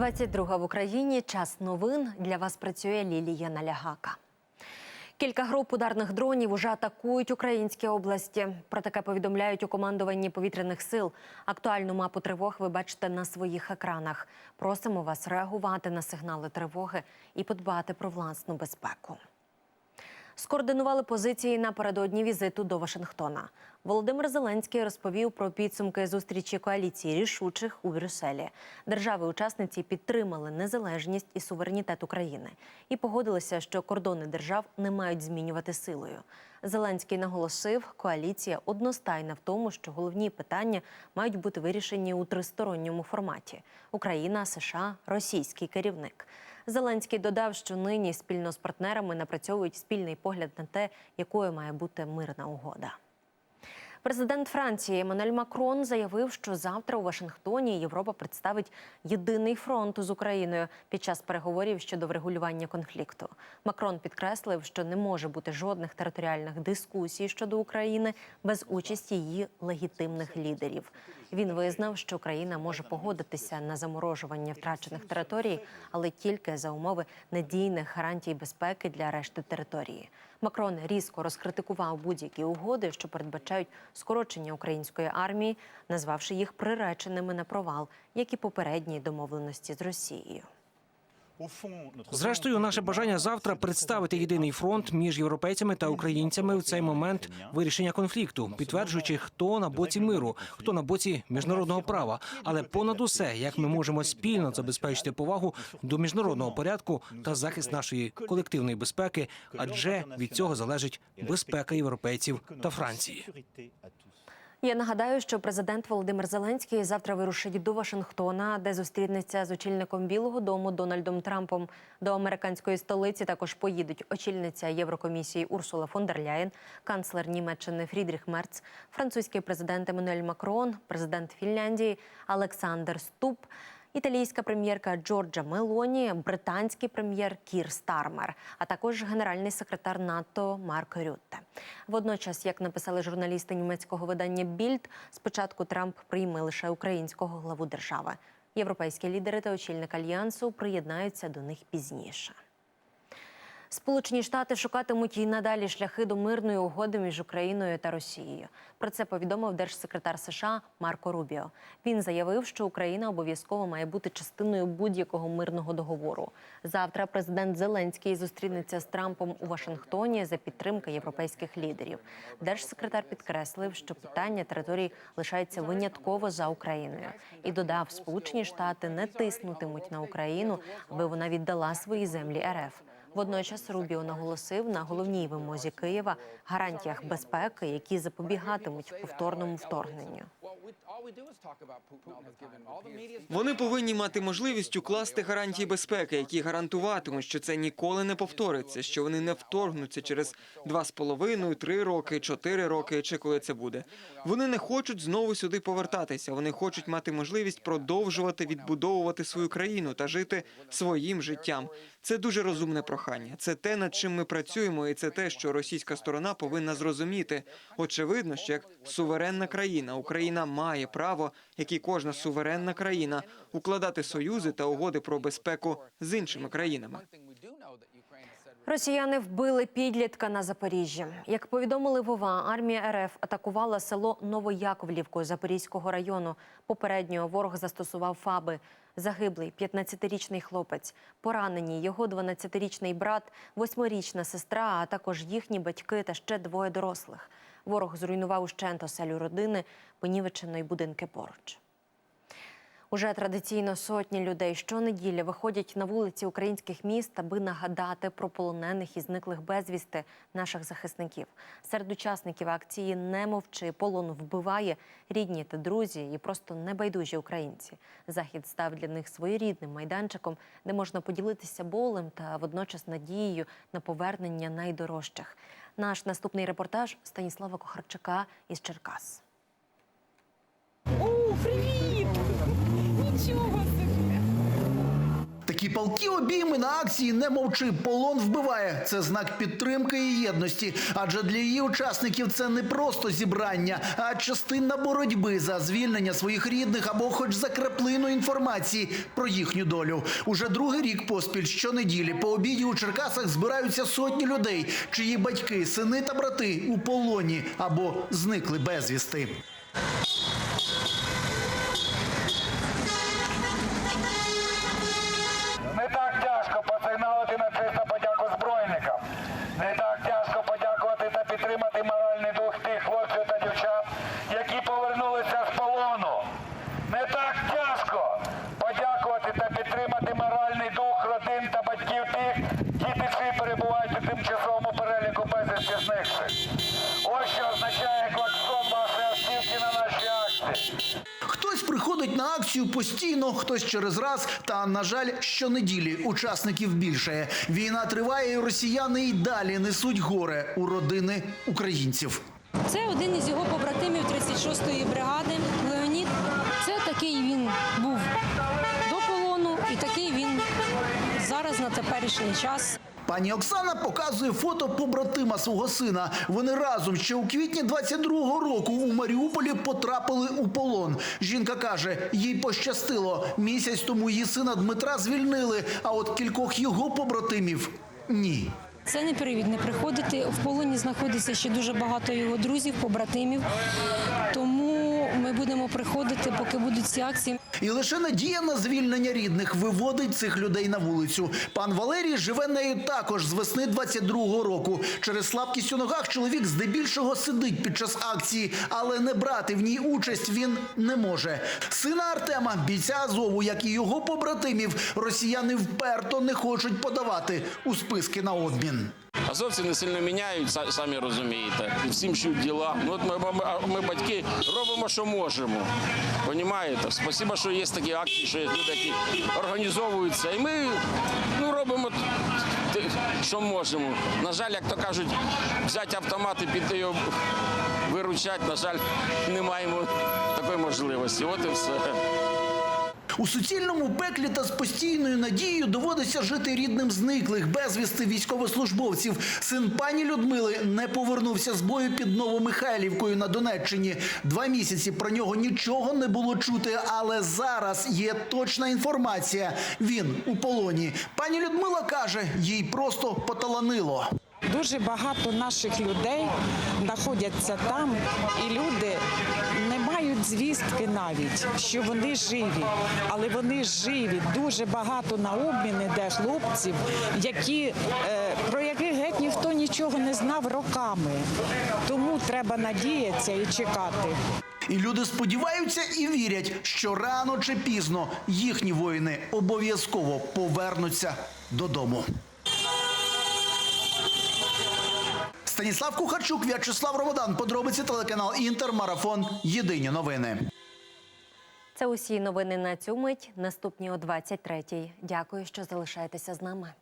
22 в Україні. Час новин. Для вас працює Лілія Налягака. Кілька груп ударних дронів уже атакують українські області. Про таке повідомляють у командуванні повітряних сил. Актуальну мапу тривог ви бачите на своїх екранах. Просимо вас реагувати на сигнали тривоги і подбати про власну безпеку. Скоординували позиції напередодні візиту до Вашингтона. Володимир Зеленський розповів про підсумки зустрічі коаліції рішучих у Брюсселі. Держави-учасниці підтримали незалежність і суверенітет України і погодилися, що кордони держав не мають змінювати силою. Зеленський наголосив, коаліція одностайна в тому, що головні питання мають бути вирішені у тристоронньому форматі: Україна, США, російський керівник. Зеленський додав, що нині спільно з партнерами напрацьовують спільний погляд на те, якою має бути мирна угода. Президент Франції Еммануель Макрон заявив, що завтра у Вашингтоні Європа представить єдиний фронт з Україною під час переговорів щодо врегулювання конфлікту. Макрон підкреслив, що не може бути жодних територіальних дискусій щодо України без участі її легітимних лідерів. Він визнав, що країна може погодитися на заморожування втрачених територій, але тільки за умови надійних гарантій безпеки для решти території. Макрон різко розкритикував будь-які угоди, що передбачають скорочення української армії, назвавши їх приреченими на провал, як і попередні домовленості з Росією. Зрештою, наше бажання завтра представити єдиний фронт між європейцями та українцями в цей момент вирішення конфлікту, підтверджуючи, хто на боці миру, хто на боці міжнародного права. Але понад усе, як ми можемо спільно забезпечити повагу до міжнародного порядку та захист нашої колективної безпеки, адже від цього залежить безпека європейців та Франції. Я нагадаю, що президент Володимир Зеленський завтра вирушить до Вашингтона, де зустрінеться з очільником Білого Дому Дональдом Трампом. До американської столиці також поїдуть очільниця Єврокомісії Урсула фон дер Ляєн, канцлер Німеччини Фрідріх Мерц, французький президент Еммануель Макрон, президент Фінляндії Олександр Ступ. Італійська прем'єрка Джорджа Мелоні, британський прем'єр Кір Стармер, а також генеральний секретар НАТО Марко Рютте. Водночас, як написали журналісти німецького видання Більд, спочатку Трамп прийме лише українського главу держави. Європейські лідери та очільник альянсу приєднаються до них пізніше. Сполучені Штати шукатимуть і надалі шляхи до мирної угоди між Україною та Росією. Про це повідомив держсекретар США Марко Рубіо. Він заявив, що Україна обов'язково має бути частиною будь-якого мирного договору. Завтра президент Зеленський зустрінеться з Трампом у Вашингтоні за підтримки європейських лідерів. Держсекретар підкреслив, що питання територій лишається винятково за Україною, і додав, Сполучені Штати не тиснутимуть на Україну, аби вона віддала свої землі РФ. Водночас Рубіо наголосив на головній вимозі Києва гарантіях безпеки, які запобігатимуть повторному вторгненню. Вони повинні мати можливість укласти гарантії безпеки, які гарантуватимуть, що це ніколи не повториться, що вони не вторгнуться через два з половиною, три роки, чотири роки, чи коли це буде. Вони не хочуть знову сюди повертатися. Вони хочуть мати можливість продовжувати відбудовувати свою країну та жити своїм життям. Це дуже розумне прохання. Це те, над чим ми працюємо, і це те, що російська сторона повинна зрозуміти. Очевидно, що як суверенна країна Україна має право, як і кожна суверенна країна, укладати союзи та угоди про безпеку з іншими країнами. Росіяни вбили підлітка на Запоріжжі. Як повідомили Вова, армія РФ атакувала село Новояковлівку Запорізького району. Попередньо ворог застосував ФАБи. Загиблий 15-річний хлопець, поранені його 12-річний брат, 8-річна сестра, а також їхні батьки та ще двоє дорослих. Ворог зруйнував ущент оселю родини, понівечено й будинки поруч. Уже традиційно сотні людей щонеділі виходять на вулиці українських міст, аби нагадати про полонених і зниклих безвісти наших захисників. Серед учасників акції Не мовчи полон вбиває рідні та друзі і просто небайдужі українці. Захід став для них своєрідним майданчиком, де можна поділитися болем та водночас надією на повернення найдорожчих. Наш наступний репортаж Станіслава Кохарчака із Черкас. О, привіт! Нічого! Такі Палкі обійми на акції не мовчи. Полон вбиває. Це знак підтримки і єдності. Адже для її учасників це не просто зібрання, а частина боротьби за звільнення своїх рідних або хоч за краплину інформації про їхню долю. Уже другий рік поспіль щонеділі по обіді у Черкасах збираються сотні людей, чиї батьки, сини та брати у полоні або зникли безвісти. Повернулися з полону. Не так тяжко подякувати та підтримати моральний дух родин та батьків тих, діти перебувають у тимчасовому переліку безвісті зниклих. Ось що означає клаксон вашої автівки на нашій акції. Хтось приходить на акцію постійно, хтось через раз. Та на жаль, щонеділі учасників більше. Війна триває, і росіяни й далі несуть горе у родини українців. Це один із його побратимів 36-ї бригади Леонід. Це такий він був до полону, і такий він зараз на теперішній час. Пані Оксана показує фото побратима свого сина. Вони разом ще у квітні 22-го року у Маріуполі потрапили у полон. Жінка каже, їй пощастило. Місяць тому її сина Дмитра звільнили, а от кількох його побратимів ні. Це не привід не приходити. В полоні знаходиться ще дуже багато його друзів, побратимів. Тому ми будемо приходити, поки будуть ці акції. І лише надія на звільнення рідних виводить цих людей на вулицю. Пан Валерій живе нею також з весни 22-го року. Через слабкість у ногах чоловік здебільшого сидить під час акції, але не брати в ній участь він не може. Сина Артема, бійця Азову, як і його побратимів, росіяни вперто не хочуть подавати у списки на обмін. Азовці не сильно міняють, самі розумієте. Всім шють діла. Ну, от ми, ми, батьки, робимо, що можемо. Понімаєте? Спасибо, що є такі акції, що є люди, які організовуються. І ми ну, робимо що можемо. На жаль, як то кажуть, взяти автомат і піти його виручати, на жаль, не маємо такої можливості. От і все. У суцільному пеклі та з постійною надією доводиться жити рідним зниклих безвісти військовослужбовців. Син пані Людмили не повернувся з бою під Новомихайлівкою на Донеччині. Два місяці про нього нічого не було чути, але зараз є точна інформація. Він у полоні. Пані Людмила каже, їй просто поталанило. Дуже багато наших людей знаходяться там, і люди звістки навіть, що вони живі, але вони живі. Дуже багато на обмін іде хлопців, які е, про яких геть ніхто нічого не знав роками. Тому треба надіятися і чекати. І люди сподіваються і вірять, що рано чи пізно їхні воїни обов'язково повернуться додому. Станіслав Кухарчук, В'ячеслав Ромодан. Подробиці телеканал Інтер. Марафон. Єдині новини. Це усі новини на цю мить. Наступні о 23-й. Дякую, що залишаєтеся з нами.